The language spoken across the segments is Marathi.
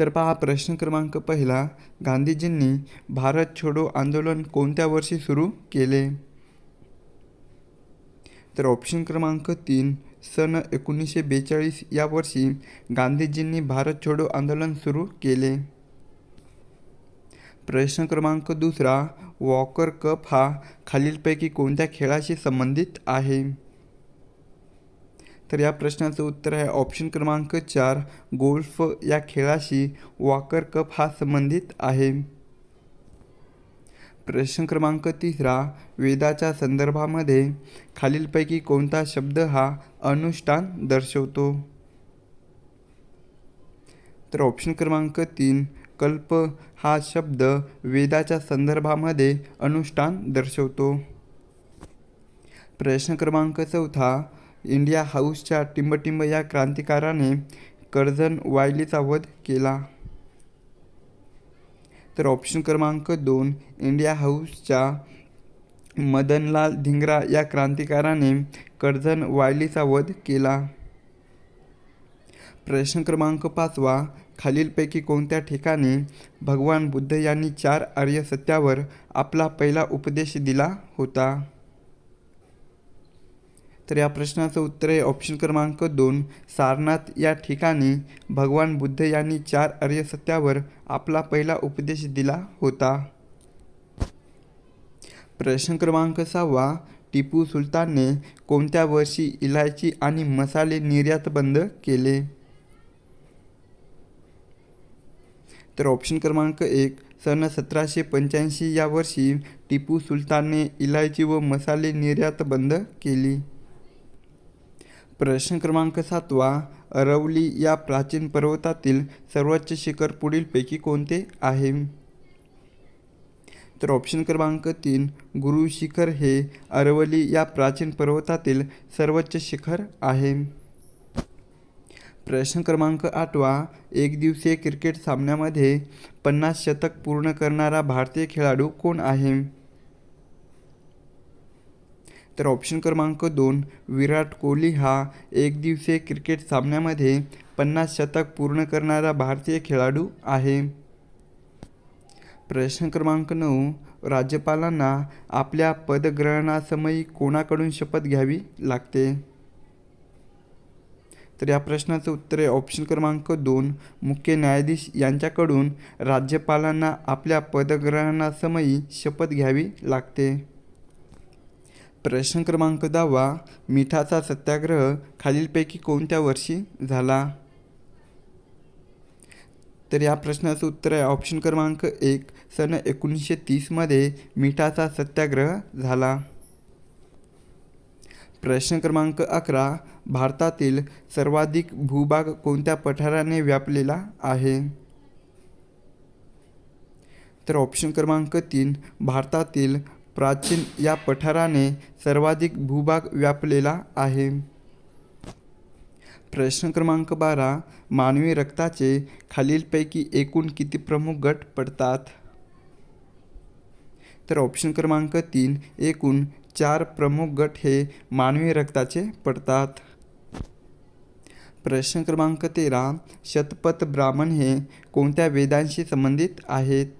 तर पहा प्रश्न क्रमांक पहिला. गांधीजींनी भारत छोडो आंदोलन कोणत्या वर्षी सुरू केले? तर ऑप्शन क्रमांक तीन सन एकोणीसशे बेचाळीस या वर्षी गांधीजींनी भारत छोडो आंदोलन सुरू केले. प्रश्न क्रमांक दुसरा वॉकर कप हा खालीलपैकी कोणत्या खेळाशी संबंधित आहे? तर या प्रश्नाचं उत्तर आहे ऑप्शन क्रमांक चार गोल्फ या खेळाशी वॉकर कप हा संबंधित आहे. प्रश्न क्रमांक तिसरा वेदाच्या संदर्भामध्ये खालीलपैकी कोणता शब्द हा अनुष्ठान दर्शवतो? तर ऑप्शन क्रमांक तीन कल्प हा शब्द वेदाच्या संदर्भामध्ये अनुष्ठान दर्शवतो. प्रश्न क्रमांक चौथा इंडिया हाऊसच्या टिंबटिंब या क्रांतिकाराने कर्झन वायलीचा वध केला. तर ऑप्शन क्रमांक दोन इंडिया हाऊसच्या मदनलाल धिंगरा या क्रांतिकाराने कर्झन वायलीचा वध केला. प्रश्न क्रमांक पाचवा खालीलपैकी कोणत्या ठिकाणी भगवान बुद्ध यांनी चार आर्य सत्यावर आपला पहिला उपदेश दिला होता? तर या प्रश्नाचं उत्तर आहे ऑप्शन क्रमांक दोन. सारनाथ या ठिकाणी भगवान बुद्ध यांनी चार आर्य सत्यावर आपला पहिला उपदेश दिला होता. प्रश्न क्रमांक सहावा. टिपू सुलतानने कोणत्या वर्षी इलायची आणि मसाले निर्यात बंद केले? तर ऑप्शन क्रमांक एक. सन सतराशे पंच्याऐंशी या वर्षी टिपू सुलतानने इलायची व मसाले निर्यात बंद केली. प्रश्न क्रमांक सातवा अरवली या प्राचीन पर्वतातील सर्वोच्च शिखर पुढीलपैकी कोणते आहे? तर ऑप्शन क्रमांक तीन गुरु शिखर हे अरवली या प्राचीन पर्वतातील सर्वोच्च शिखर आहे. प्रश्न क्रमांक आठवा एक दिवसीय क्रिकेट सामन्यामध्ये पन्नास शतक पूर्ण करणारा भारतीय खेळाडू कोण आहे? तर ऑप्शन क्रमांक दोन विराट कोहली हा एकदिवसीय क्रिकेट सामन्यामध्ये पन्नास शतक पूर्ण करणारा भारतीय खेळाडू आहे. प्रश्न क्रमांक नऊ राज्यपालांना आपल्या पदग्रहणासमयी कोणाकडून शपथ घ्यावी लागते? तर या प्रश्नाचं उत्तर आहे ऑप्शन क्रमांक दोन मुख्य न्यायाधीश यांच्याकडून राज्यपालांना आपल्या पदग्रहणासमयी शपथ घ्यावी लागते. प्रश्न क्रमांक दहावा मिठाचा सत्याग्रह खालीलपैकी कोणत्या वर्षी झाला? तर या प्रश्नाचं उत्तर आहे ऑप्शन क्रमांक एक सन एकोणीसशे तीसमध्ये मिठाचा सत्याग्रह झाला. प्रश्न क्रमांक अकरा भारतातील सर्वाधिक भूभाग कोणत्या पठाराने व्यापलेला आहे? तर ऑप्शन क्रमांक तीन भारतातील प्राचीन या पठाराने सर्वाधिक भूभाग व्यापलेला आहे. प्रश्न क्रमांक बारा मानवी रक्ताचे खालीलपैकी एकूण किती प्रमुख गट पडतात? तर ऑप्शन क्रमांक तीन एकूण चार प्रमुख गट हे मानवी रक्ताचे पडतात. प्रश्न क्रमांक तेरा शतपथ ब्राह्मण हे कोणत्या वेदांशी संबंधित आहेत?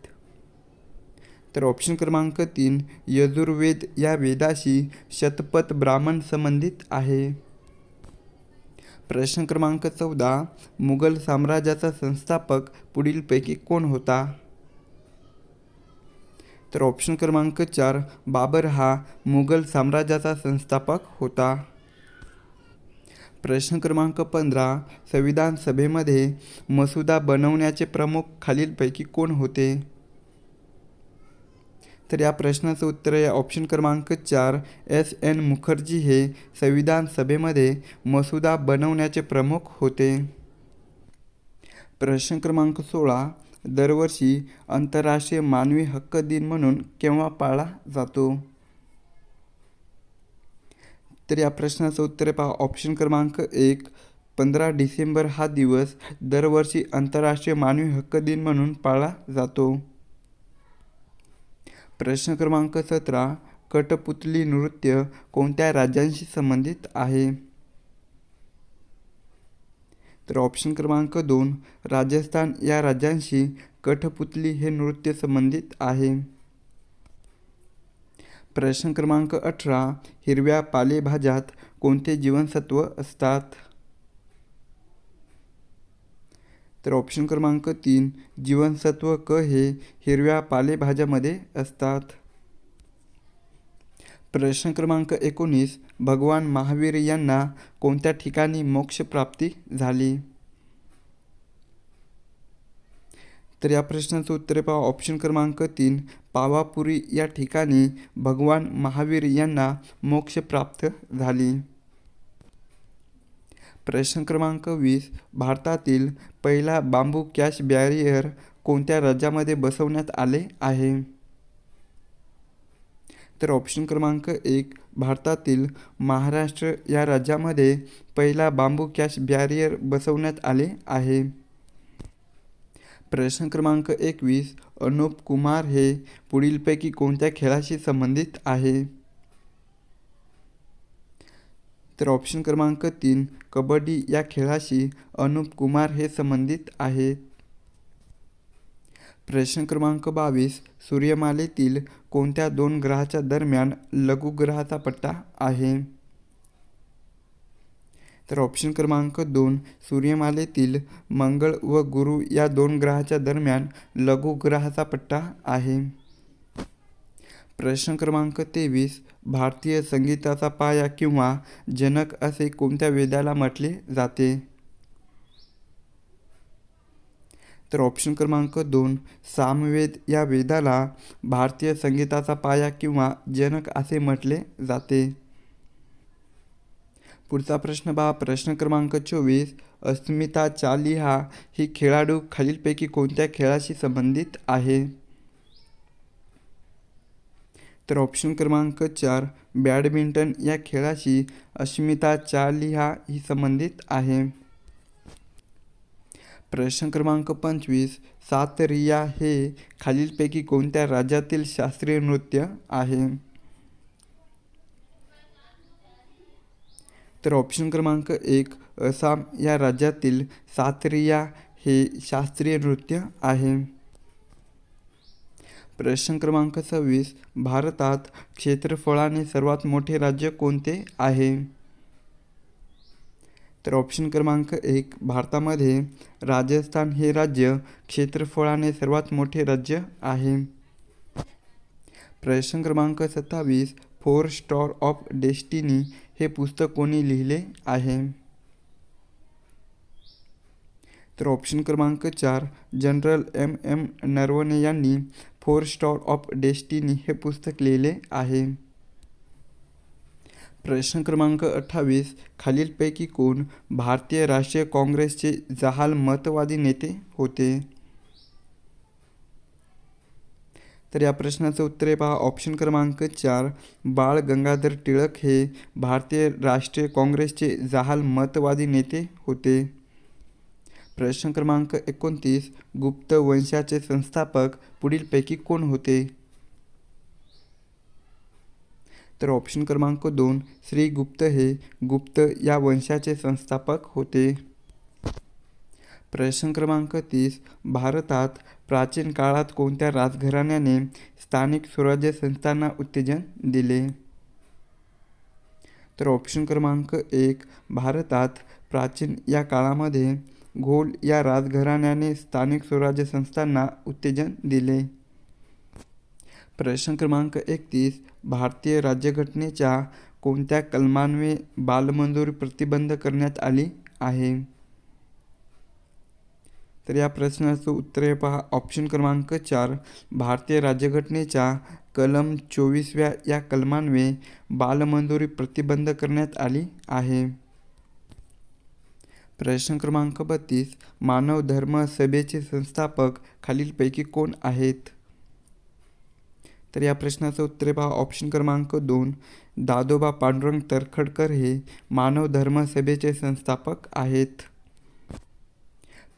तर ऑप्शन क्रमांक तीन यजुर्वेद या वेदाशी शतपथ ब्राह्मण संबंधित आहे. प्रश्न क्रमांक चौदा मुघल साम्राज्याचा संस्थापक पुढीलपैकी कोण होता? तर ऑप्शन क्रमांक चार बाबर हा मुघल साम्राज्याचा संस्थापक होता. प्रश्न क्रमांक पंधरा संविधान सभेमध्ये मसुदा बनवण्याचे प्रमुख खालीलपैकी कोण होते? तर या प्रश्नाचं उत्तर या ऑप्शन क्रमांक चार एस एन मुखर्जी हे संविधान सभेमध्ये मसुदा बनवण्याचे प्रमुख होते. प्रश्न क्रमांक सोळा दरवर्षी आंतरराष्ट्रीय मानवी हक्क दिन म्हणून केव्हा पाळला जातो? तर या प्रश्नाचं उत्तर पहा ऑप्शन क्रमांक एक पंधरा डिसेंबर हा दिवस दरवर्षी आंतरराष्ट्रीय मानवी हक्क दिन म्हणून पाळला जातो. प्रश्न क्रमांक सतरा कठपुतली नृत्य कोणत्या राज्यांशी संबंधित आहे? तर ऑप्शन क्रमांक दोन राजस्थान या राज्यांशी कठपुतली हे नृत्य संबंधित आहे. प्रश्न क्रमांक अठरा हिरव्या पालेभाज्यात कोणते जीवनसत्व असतात? तर ऑप्शन क्रमांक तीन जीवनसत्व क हे हिरव्या पालेभाज्यामध्ये असतात. प्रश्न क्रमांक एकोणीस भगवान महावीर यांना कोणत्या ठिकाणी मोक्षप्राप्ती झाली? तर या प्रश्नाचं उत्तर पहा ऑप्शन क्रमांक तीन पावापुरी या ठिकाणी भगवान महावीर यांना मोक्ष प्राप्त झाली. प्रश्न क्रमांक वीस भारतातील पहिला बांबू कॅश बॅरियर कोणत्या राज्यामध्ये बसवण्यात आले आहे? तर ऑप्शन क्रमांक एक भारतातील महाराष्ट्र या राज्यामध्ये पहिला बांबू कॅश बॅरियर बसवण्यात आले आहे. प्रश्न क्रमांक एकवीस अनुप कुमार हे पुढीलपैकी कोणत्या खेळाशी संबंधित आहे? तर ऑप्शन क्रमांक तीन कबड्डी या खेळाशी अनुप कुमार हे संबंधित आहेत प्रश्न क्रमांक बावीस सूर्यमालेतील कोणत्या दोन ग्रहाच्या दरम्यान लघुग्रहाचा पट्टा आहे? तर ऑप्शन क्रमांक दोन सूर्यमालेतील मंगळ व गुरु या दोन ग्रहाच्या दरम्यान लघुग्रहाचा पट्टा आहे. प्रश्न क्रमांक तेवीस भारतीय संगीताचा पाया किंवा जनक असे कोणत्या वेदाला म्हटले जाते? तर ऑप्शन क्रमांक दोन सामवेद या वेदाला भारतीय संगीताचा पाया किंवा जनक असे म्हटले जाते. पुढचा प्रश्न पहा. प्रश्न क्रमांक चोवीस अस्मिता चालिहा ही खेळाडू खालीलपैकी कोणत्या खेळाशी संबंधित आहे? तर ऑप्शन क्रमांक चार बॅडमिंटन या खेळाशी अस्मिता चालिहा ही संबंधित आहे. प्रश्न क्रमांक पंचवीस सातरिया हे खालीलपैकी कोणत्या राज्यातील शास्त्रीय नृत्य आहे? तर ऑप्शन क्रमांक एक आसाम या राज्यातील सातरिया हे शास्त्रीय नृत्य आहे. प्रश्न क्रमांक सव्वीस भारतात क्षेत्रफळाने सर्वात मोठे राज्य कोणते आहे? तर ऑप्शन क्रमांक एक भारतामध्ये राजस्थान हे राज्य क्षेत्रफळाने सर्वात मोठे राज्य आहे. प्रश्न क्रमांक सत्तावीस फोर स्टॉर ऑफ डेस्टिनी हे पुस्तक कोणी लिहिले आहे? तर ऑप्शन क्रमांक चार जनरल एम एम नरवणे यांनी फोर स्टॉर ऑफ डेस्टिनी हे पुस्तक लिहिले आहे. प्रश्न क्रमांक अठ्ठावीस खालीलपैकी कोण भारतीय राष्ट्रीय काँग्रेसचे जहाल मतवादी नेते होते? तर या प्रश्नाचं उत्तर पहा ऑप्शन क्रमांक चार बाळ गंगाधर टिळक हे भारतीय राष्ट्रीय काँग्रेसचे जहाल मतवादी नेते होते. प्रश्न क्रमांक एकोणतीस गुप्त वंशाचे संस्थापक पुढीलपैकी कोण होते? तर ऑप्शन क्रमांक दोन श्री गुप्त हे गुप्त या वंशाचे संस्थापक होते. प्रश्न क्रमांक तीस भारतात प्राचीन काळात कोणत्या राजघराण्याने स्थानिक स्वराज्य संस्थांना उत्तेजन दिले? तर ऑप्शन क्रमांक एक भारतात प्राचीन या काळामध्ये घोल या राजघराण्याने स्थानिक स्वराज्य संस्थांना उत्तेजन दिले. प्रश्न क्रमांक एकतीस. भारतीय राज्यघटनेच्या कोणत्या कलमान्वये बालमंजुरी प्रतिबंध करण्यात आली आहे? तर या प्रश्नाचं उत्तर पहा. ऑप्शन क्रमांक चार. भारतीय राज्यघटनेच्या कलम चोवीसव्या या कलमान्वये बालमंजुरी प्रतिबंध करण्यात आली आहे. प्रश्न क्रमांक बत्तीस मानव धर्म सभेचे संस्थापक खालीलपैकी कोण आहेत? तर या प्रश्नाचं उत्तर पहा ऑप्शन क्रमांक दोन दादोबा पांडुरंग तरखडकर हे मानव धर्म सभेचे संस्थापक आहेत.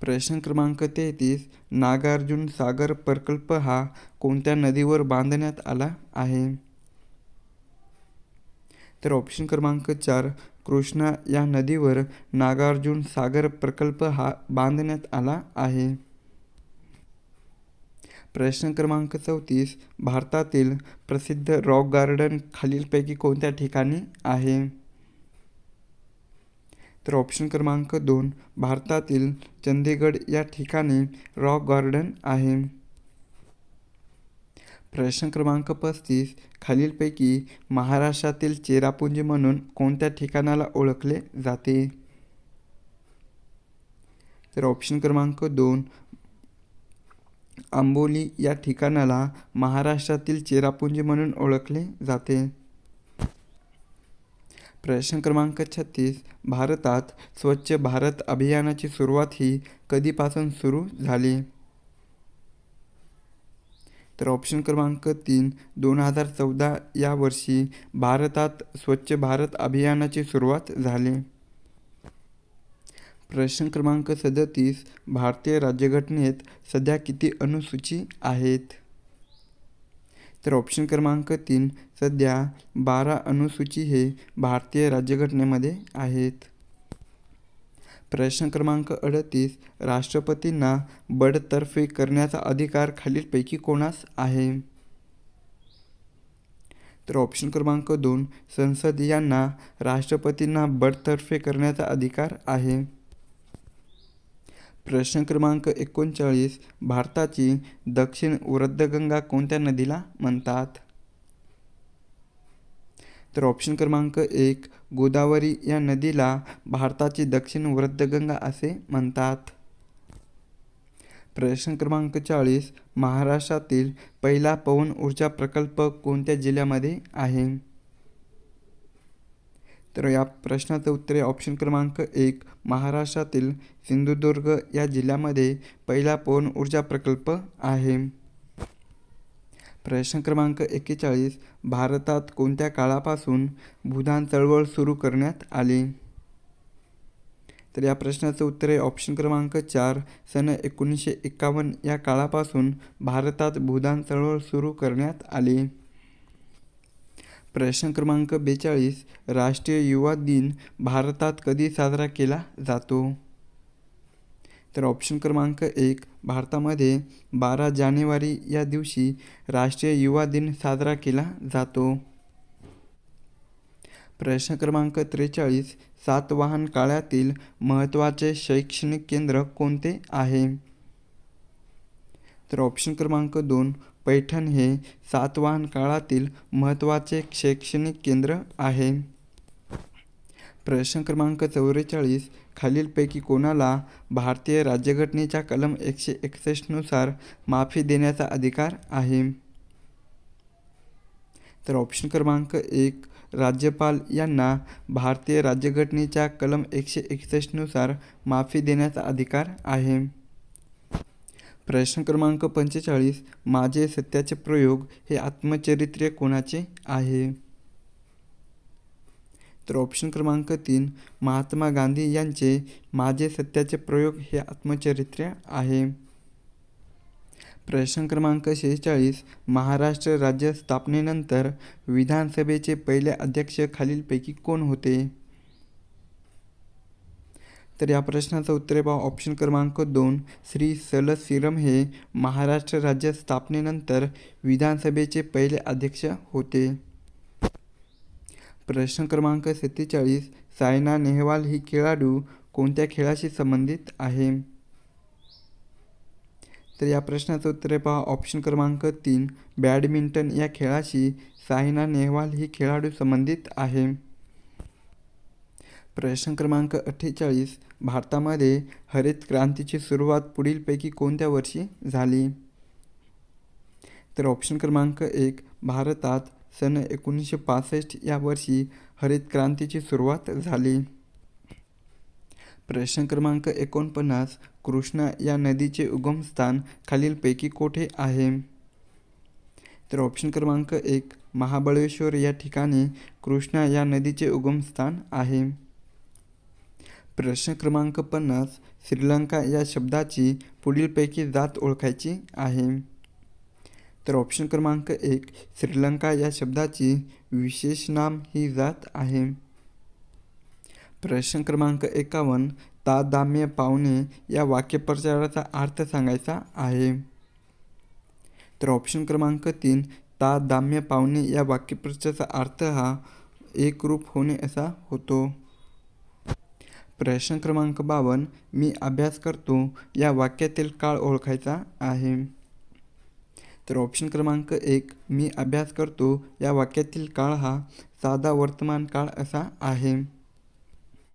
प्रश्न क्रमांक तेहतीस नागार्जुन सागर प्रकल्प हा कोणत्या नदीवर बांधण्यात आला आहे? तर ऑप्शन क्रमांक चार कृष्णा या नदीवर नागार्जुन सागर प्रकल्प हा बांधण्यात आला आहे. प्रश्न क्रमांक चौतीस भारतातील प्रसिद्ध रॉक गार्डन खालीलपैकी कोणत्या ठिकाणी आहे? तर ऑप्शन क्रमांक दोन भारतातील चंदीगड या ठिकाणी रॉक गार्डन आहे. प्रश्न क्रमांक पस्तीस खालीलपैकी महाराष्ट्रातील चेरापुंजी म्हणून कोणत्या ठिकाणाला ओळखले जाते? तर ऑप्शन क्रमांक दोन आंबोली या ठिकाणाला महाराष्ट्रातील चेरापुंजी म्हणून ओळखले जाते. प्रश्न क्रमांक छत्तीस भारतात स्वच्छ भारत अभियानाची सुरुवात ही कधीपासून सुरू झाली? तर ऑप्शन क्रमांक तीन दोन हजार चौदा या वर्षी भारतात स्वच्छ भारत अभियानाची सुरुवात झाली. प्रश्न क्रमांक सदतीस भारतीय राज्यघटनेत सध्या किती अनुसूची आहेत? तर ऑप्शन क्रमांक तीन सध्या बारा अनुसूची हे भारतीय राज्यघटनेमध्ये आहेत. प्रश्न क्रमांक अडतीस राष्ट्रपतींना बडतर्फे करण्याचा अधिकार खालीलपैकी कोणास आहे? तर ऑप्शन क्रमांक दोन संसद यांना राष्ट्रपतींना बडतर्फे करण्याचा अधिकार आहे. प्रश्न क्रमांक एकोणचाळीस भारताची दक्षिण वृद्धगंगा कोणत्या नदीला म्हणतात? तर ऑप्शन क्रमांक एक गोदावरी या नदीला भारताची दक्षिण वृद्धगंगा असे म्हणतात. प्रश्न क्रमांक चाळीस महाराष्ट्रातील पहिला पवन ऊर्जा प्रकल्प कोणत्या जिल्ह्यामध्ये आहे? तर या प्रश्नाचं उत्तर आहे ऑप्शन क्रमांक एक महाराष्ट्रातील सिंधुदुर्ग या जिल्ह्यामध्ये पहिला पवन ऊर्जा प्रकल्प आहे. प्रश्न क्रमांक एक्केचाळीस भारतात कोणत्या काळापासून भूदान चळवळ सुरू करण्यात आली? तर या प्रश्नाचं उत्तर आहे ऑप्शन क्रमांक चार सन एकोणीसशे एकावन्न या काळापासून भारतात भूदान चळवळ सुरू करण्यात आली. प्रश्न क्रमांक बेचाळीस राष्ट्रीय युवा दिन भारतात कधी साजरा केला जातो? तर ऑप्शन क्रमांक एक भारतामध्ये बारा जानेवारी या दिवशी राष्ट्रीय युवा दिन साजरा केला जातो. प्रश्न क्रमांक त्रेचाळीस सातवाहन काळातील महत्त्वाचे शैक्षणिक केंद्र कोणते आहे? तर ऑप्शन क्रमांक दोन पैठण हे सातवाहन काळातील महत्त्वाचे शैक्षणिक केंद्र आहे. प्रश्न क्रमांक चौवेचाळीस खालीलपैकी कोणाला भारतीय राज्यघटनेच्या कलम एकशे एकसष्टनुसार माफी देण्याचा अधिकार आहे? तर ऑप्शन क्रमांक एक राज्यपाल यांना भारतीय राज्यघटनेच्या कलम एकशे एकसष्टनुसार माफी देण्याचा अधिकार आहे. प्रश्न क्रमांक पंचेचाळीस माझे सत्याचे प्रयोग हे आत्मचरित्र कोणाचे आहे? तर ऑप्शन क्रमांक तीन महात्मा गांधी यांचे माझे सत्याचे प्रयोग हे आत्मचरित्र आहे. प्रश्न क्रमांक शेहेचाळीस महाराष्ट्र राज्य स्थापनेनंतर विधानसभेचे पहिले अध्यक्ष खालीलपैकी कोण होते? तर या प्रश्नाचं उत्तर आहे ऑप्शन क्रमांक दोन श्री सलसिरम हे महाराष्ट्र राज्य स्थापनेनंतर विधानसभेचे पहिले अध्यक्ष होते. प्रश्न क्रमांक सत्तेचाळीस सायना नेहवाल ही खेळाडू कोणत्या खेळाशी संबंधित आहे? तर या प्रश्नाचं उत्तर पहा. ऑप्शन क्रमांक तीन बॅडमिंटन. या खेळाशी सायना नेहवाल ही खेळाडू संबंधित आहे. प्रश्न क्रमांक अठ्ठेचाळीस भारतामध्ये हरित क्रांतीची सुरुवात पुढीलपैकी कोणत्या वर्षी झाली? तर ऑप्शन क्रमांक एक भारतात सन एकोणीसशे पासष्ट या वर्षी हरित क्रांतीची सुरुवात झाली. प्रश्न क्रमांक एकोणपन्नास कृष्णा या नदीचे उगमस्थान खालीलपैकी कोठे आहे? तर ऑप्शन क्रमांक एक महाबळेश्वर या ठिकाणी कृष्णा या नदीचे उगमस्थान आहे. प्रश्न क्रमांक पन्नास श्रीलंका या शब्दाची पुढीलपैकी जात ओळखायची आहे. तर ऑप्शन क्रमांक एक श्रीलंका या शब्दाची विशेष नाम ही जात आहे. प्रश्न क्रमांक एकावन्न तादाम्य पावणे या वाक्यप्रचाराचा अर्थ सांगायचा आहे. तर ऑप्शन क्रमांक तीन तादाम्य पावणे या वाक्यप्रचाराचा अर्थ हा एकरूप होणे असा होतो. प्रश्न क्रमांक बावन्न मी अभ्यास करतो या वाक्यातील काळ ओळखायचा आहे. तर ऑप्शन क्रमांक एक मी अभ्यास करतो. या वाक्यातील काळ हा साधा वर्तमान काळ असा आहे.